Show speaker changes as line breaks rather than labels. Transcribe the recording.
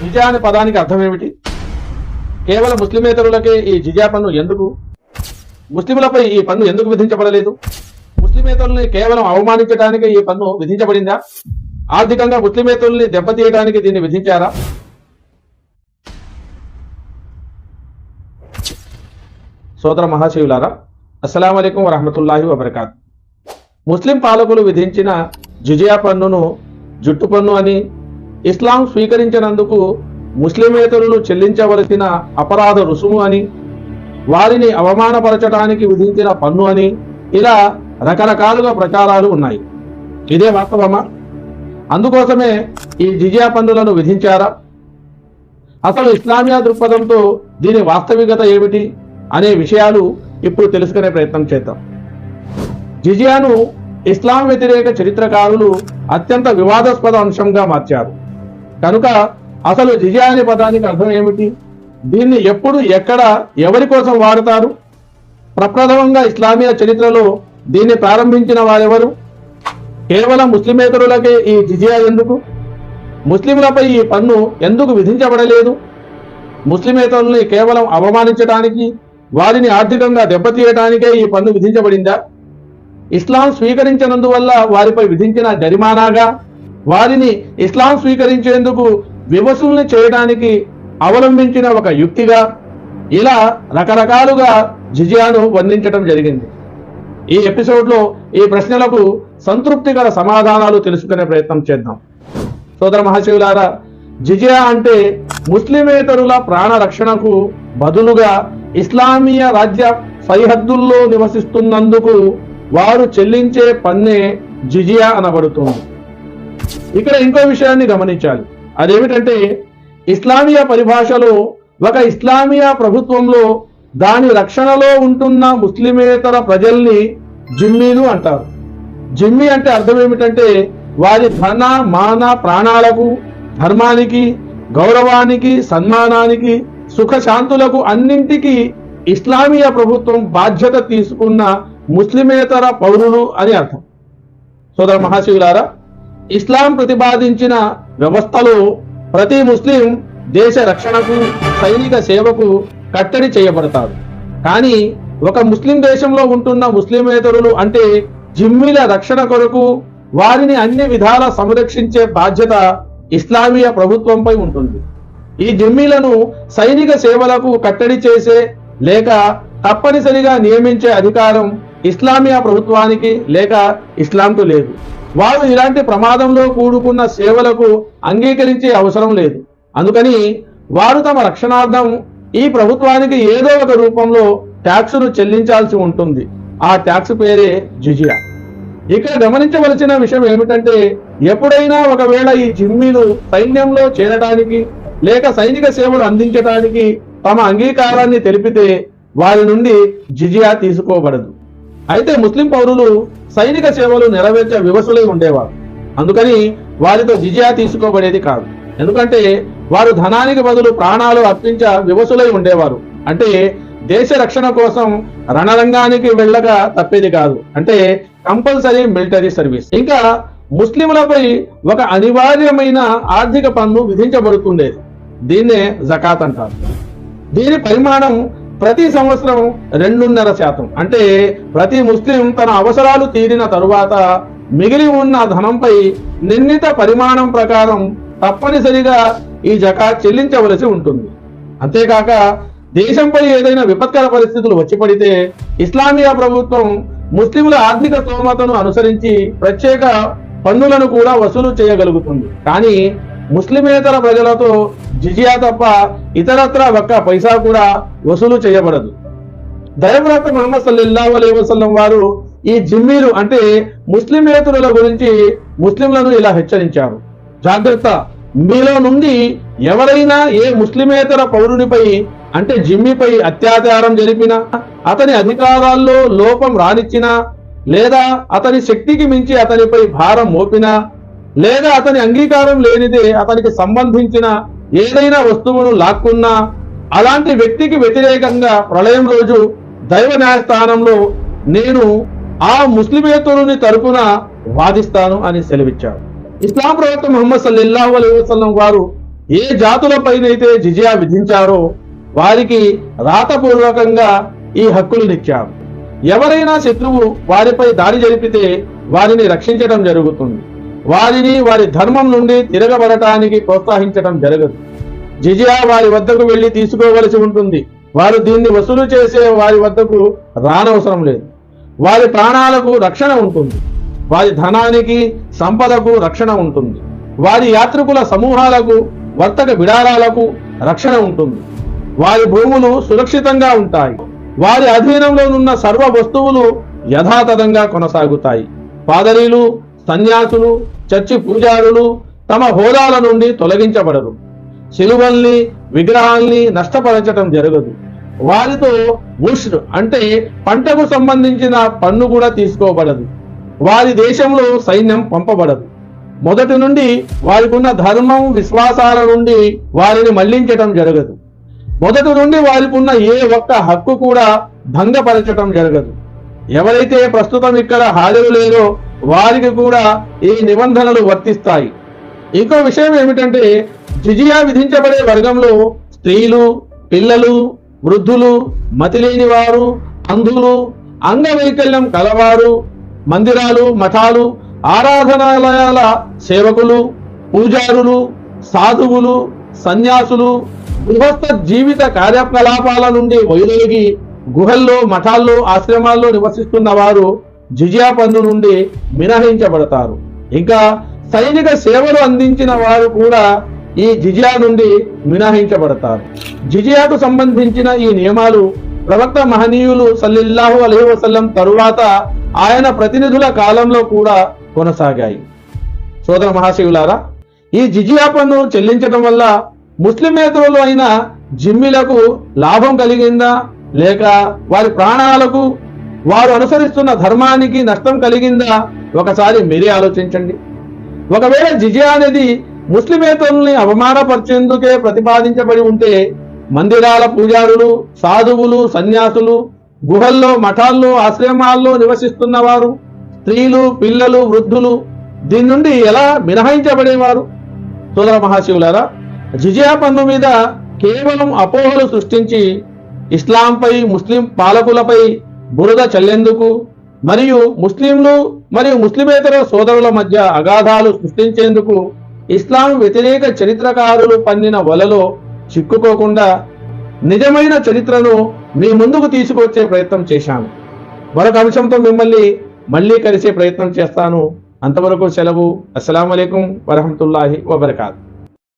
జిజా అనే పదానికి అర్థం ఏమిటి కేవలం ముస్లిమేతరులకే ఈ జిజా పన్ను ఎందుకు? ముస్లింలపై ఈ పన్ను ఎందుకు విధించబడలేదు? ముస్లిమేతరుల్ని కేవలం అవమానించడానికి ఈ పన్ను విధించబడిందా? ఆర్థికంగా ముస్లిమేతరుల్ని దెబ్బతీయడానికి దీన్ని విధించారా? సోదర మహాశివులారా అస్సలం అయికం వరహమతుల్లాహి వబర్కాత్. ముస్లిం పాలకులు విధించిన జిజియా పన్నును జుట్టు పన్ను అని ఇస్లాం స్వీకరించినందుకు ముస్లిమేతరులు చెల్లించవలసిన అపరాధ రుసుము అని వారిని అవమానపరచడానికి విధించిన పన్ను అని ఇలా రకరకాలుగా ప్రచారాలు ఉన్నాయి. ఇదే వాస్తవమా? అందుకోసమే ఈ జిజియా పన్నులను విధించారా? అసలు ఇస్లామియా దృక్పథంతో దీని వాస్తవికత ఏమిటి అనే విషయాలు ఇప్పుడు తెలుసుకునే ప్రయత్నం చేద్దాం. జిజియాను ఇస్లాం వ్యతిరేక చరిత్రకారులు అత్యంత వివాదాస్పద అంశంగా మార్చారు. కనుక అసలు జిజియా అనే పదానికి అర్థం ఏమిటి? దీన్ని ఎప్పుడు ఎక్కడ ఎవరి కోసం వాడతారు? ప్రప్రథమంగా ఇస్లామీయ చరిత్రలో దీన్ని ప్రారంభించిన వారెవరు? కేవలం ముస్లిమేతరులకే ఈ జిజియా ఎందుకు? ముస్లింలపై ఈ పన్ను ఎందుకు విధించబడలేదు? ముస్లిమేతరుల్ని కేవలం అవమానించడానికి వారిని ఆర్థికంగా దెబ్బతీయడానికే ఈ పన్ను విధించబడిందా? ఇస్లాం స్వీకరించినందువల్ల వారిపై విధించిన జరిమానాగా వారిని ఇస్లాం స్వీకరించేందుకు వివసుల్ని చేయడానికి అవలంబించిన ఒక యుక్తిగా ఇలా రకరకాలుగా జిజియాను వర్ణించడం జరిగింది. ఈ ఎపిసోడ్లో ఈ ప్రశ్నలకు సంతృప్తికర సమాధానాలు తెలుసుకునే ప్రయత్నం చేద్దాం. సోదర మహాశివులారా జిజియా అంటే ముస్లిమేతరుల ప్రాణ రక్షణకు బదులుగా ఇస్లామీయ రాజ్య సరిహద్దుల్లో నివసిస్తున్నందుకు వారు చెల్లించే పన్నే జిజియా అనబడుతుంది. ఇక్కడ ఇంకో విషయాన్ని గమనించాలి. అదేమిటంటే ఇస్లామియా పరిభాషలో ఒక ఇస్లామియా ప్రభుత్వంలో దాని రక్షణలో ఉంటున్న ముస్లిమేతర ప్రజల్ని జిమ్మీలు అంటారు. జిమ్మి అంటే అర్థం ఏమిటంటే వారి ధన మాన ప్రాణాలకు ధర్మానికి గౌరవానికి సన్మానానికి సుఖశాంతులకు అన్నింటికీ ఇస్లామియా ప్రభుత్వం బాధ్యత తీసుకున్న ముస్లిమేతర పౌరులు అని అర్థం. సోదర మహాశివులారా ఇస్లాం ప్రతిపాదించిన వ్యవస్థలో ప్రతి ముస్లిం దేశ రక్షణకు సైనిక సేవకు కట్టడి చేయబడతారు. కానీ ఒక ముస్లిం దేశంలో ఉంటున్న ముస్లిమేతరులు అంటే జిమ్మిల రక్షణ కొరకు వారిని అన్ని విధాల సంరక్షించే బాధ్యత ఇస్లామీయ ప్రభుత్వంపై ఉంటుంది. ఈ జిమ్మీలను సైనిక సేవలకు కట్టడి చేసే లేక తప్పనిసరిగా నియమించే అధికారం ఇస్లామియా ప్రభుత్వానికి లేక ఇస్లాంకు లేదు. వారు ఇలాంటి ప్రమాదంలో కూడుకున్న సేవలకు అంగీకరించే అవసరం లేదు. అందుకని వారు తమ రక్షణార్థం ఈ ప్రభుత్వానికి ఏదో ఒక రూపంలో ట్యాక్స్ను చెల్లించాల్సి ఉంటుంది. ఆ ట్యాక్స్ పేరే జిజియా. ఇక్కడ గమనించవలసిన విషయం ఏమిటంటే ఎప్పుడైనా ఒకవేళ ఈ జిమ్మీలు సైన్యంలో చేరడానికి లేక సైనిక సేవలు అందించడానికి తమ అంగీకారాన్ని తెలిపితే వారి నుండి జిజియా తీసుకోబడదు. అయితే ముస్లిం పౌరులు సైనిక సేవలు నెరవేర్చే వివసులై ఉండేవారు. అందుకని వారితో జిజియా తీసుకోబడేది కాదు. ఎందుకంటే వారు ధనానికి బదులు ప్రాణాలు అర్పించ వివసులై ఉండేవారు. అంటే దేశ రక్షణ కోసం రణరంగానికి వెళ్ళక తప్పేది కాదు. అంటే కంపల్సరీ మిలిటరీ సర్వీస్. ఇంకా ముస్లింలపై ఒక అనివార్యమైన ఆర్థిక పన్ను విధించబడుతుండేది. దీన్నే జకాత్ అంటారు. దీని పరిమాణం ప్రతి సంవత్సరం రెండున్నర శాతం. అంటే ప్రతి ముస్లిం తన అవసరాలు తీరిన తరువాత మిగిలి ఉన్న ధనంపై నిర్ణీత పరిమాణం ప్రకారం తప్పనిసరిగా ఈ జకాత్ చెల్లించవలసి ఉంటుంది. అంతేకాక దేశంపై ఏదైనా విపత్కర పరిస్థితులు వచ్చి పడితే ఇస్లామియా ప్రభుత్వం ముస్లింల ఆర్థిక స్తోమతను అనుసరించి ప్రత్యేక పన్నులను కూడా వసూలు చేయగలుగుతుంది. కానీ ముస్లిమేతర ప్రజలతో జిజియా తప్ప ఇతరత్ర ఒక్క పైసా కూడా వసూలు చేయబడదు. దైవవ్రత ముహమ్మద్ సల్లల్లాహు అలైహి వసల్లం వారు ఈ జిమ్మీలు అంటే ముస్లిమేతరుల గురించి ముస్లింలను ఇలా హెచ్చరించారు. జాగ్రత్త మీలో నుండి ఎవరైనా ఏ ముస్లిమేతర పౌరునిపై అంటే జిమ్మిపై అత్యాచారం జరిపినా అతని అధికారాల్లో లోపం రానిచ్చినా లేదా అతని శక్తికి మించి అతనిపై భారం మోపినా లేదా అతని అంగీకారం లేనిదే అతనికి సంబంధించిన ఏదైనా వస్తువును లాక్కున్నా అలాంటి వ్యక్తికి వ్యతిరేకంగా ప్రళయం రోజు దైవ న్యాయస్థానంలో నేను ఆ ముస్లిమేతరుని తరపున వాదిస్తాను అని సెలవిచ్చారు. ఇస్లాం ప్రవక్త ముహమ్మద్ సల్లాహు అలీ వసలం వారు ఏ జాతులపైనైతే జిజియా విధించారో వారికి రాతపూర్వకంగా ఈ హక్కులనిచ్చారు ఎవరైనా శత్రువు వారిపై దాడి జరిపితే వారిని రక్షించడం జరుగుతుంది. వారిని వారి ధర్మం నుండి తిరగబడటానికి ప్రోత్సహించడం జరగదు. జిజియా వారి వద్దకు వెళ్ళి తీసుకోవలసి ఉంటుంది. వారు దీన్ని వసూలు చేసే వారి వద్దకు రానవసరం లేదు. వారి ప్రాణాలకు రక్షణ ఉంటుంది. వారి ధనానికి సంపదకు రక్షణ ఉంటుంది. వారి యాత్రికుల సమూహాలకు వర్తక విడారాలకు రక్షణ ఉంటుంది. వారి భూములు సురక్షితంగా ఉంటాయి. వారి అధీనంలోనున్న సర్వ వస్తువులు యథాతథంగా కొనసాగుతాయి. పాదరీలు సన్యాసులు చర్చి పూజారులు తమ హోదాల నుండి తొలగించబడరు. శిలువల్ని విగ్రహాల్ని నష్టపరచటం జరగదు. వారితో ఉష్ర్ అంటే పంటకు సంబంధించిన పన్ను కూడా తీసుకోబడదు. వారి దేశంలో సైన్యం పంపబడదు. మొదటి నుండి వారికున్న ధర్మం విశ్వాసాల నుండి వారిని మళ్ళించటం జరగదు. మొదటి నుండి వారికి ఉన్న ఏ ఒక్క హక్కు కూడా భంగపరచటం జరగదు. ఎవరైతే ప్రస్తుతం ఇక్కడ హాజరు లేరో వారికి కూడా ఈ నిబంధనలు వర్తిస్తాయి. ఇంకో విషయం ఏమిటంటే జిజియా విధించబడే వర్గంలో స్త్రీలు పిల్లలు వృద్ధులు మతిలేని వారు అంధులు అంగవైకల్యం కలవారు మందిరాలు మఠాలు ఆరాధనాలయాల సేవకులు పూజారులు సాధువులు సన్యాసులు గృహస్థ జీవిత కార్యకలాపాల నుండి వైదొలిగి గుహల్లో మఠాల్లో ఆశ్రమాల్లో నివసిస్తున్న వారు జిజియా పన్ను నుండి మినహాయించబడతారు ఇంకా సైనిక సేవలు అందించిన వారు కూడా ఈ జిజియా నుండి మినహాయించబడతారు జిజియాకు సంబంధించిన ఈ నియమాలు ప్రవక్త మహనీయులు సల్లిల్లాహు అలైహి వసల్లం తరువాత ఆయన ప్రతినిధుల కాలంలో కూడా కొనసాగాయి. సోదర మహాశివులారా ఈ జిజియా పన్ను చెల్లించడం వల్ల ముస్లిమేతరులు అయిన జిమ్మిలకు లాభం కలిగిందా? లేక వారి ప్రాణాలకు వారు అనుసరిస్తున్న ధర్మానికి నష్టం కలిగిందా? ఒకసారి మీరే ఆలోచించండి. ఒకవేళ జిజియా అనేది ముస్లిమేతరుల్ని అవమానపరిచేందుకే ప్రతిపాదించబడి ఉంటే మందిరాల పూజారులు సాధువులు సన్యాసులు గుహల్లో మఠాల్లో ఆశ్రమాల్లో నివసిస్తున్న వారు స్త్రీలు పిల్లలు వృద్ధులు దీని నుండి ఎలా మినహాయించబడేవారు? సోదర మహాశివులారా జిజియా పన్ను మీద కేవలం అపోహలు సృష్టించి ఇస్లాంపై ముస్లిం పాలకులపై బురద చల్లేందుకు మరియు ముస్లింలు మరియు ముస్లిమేతర సోదరుల మధ్య అగాధాలు సృష్టించేందుకు ఇస్లాం వ్యతిరేక చరిత్రకారులు పన్నిన వలలో చిక్కుకోకుండా నిజమైన చరిత్రను మీ ముందుకు తీసుకొచ్చే ప్రయత్నం చేశాను. మరొక అంశంతో మిమ్మల్ని మళ్ళీ కలిసే ప్రయత్నం చేస్తాను. అంతవరకు సెలవు. అస్సలం వరహమతుల్లాహి వబర్కాత్.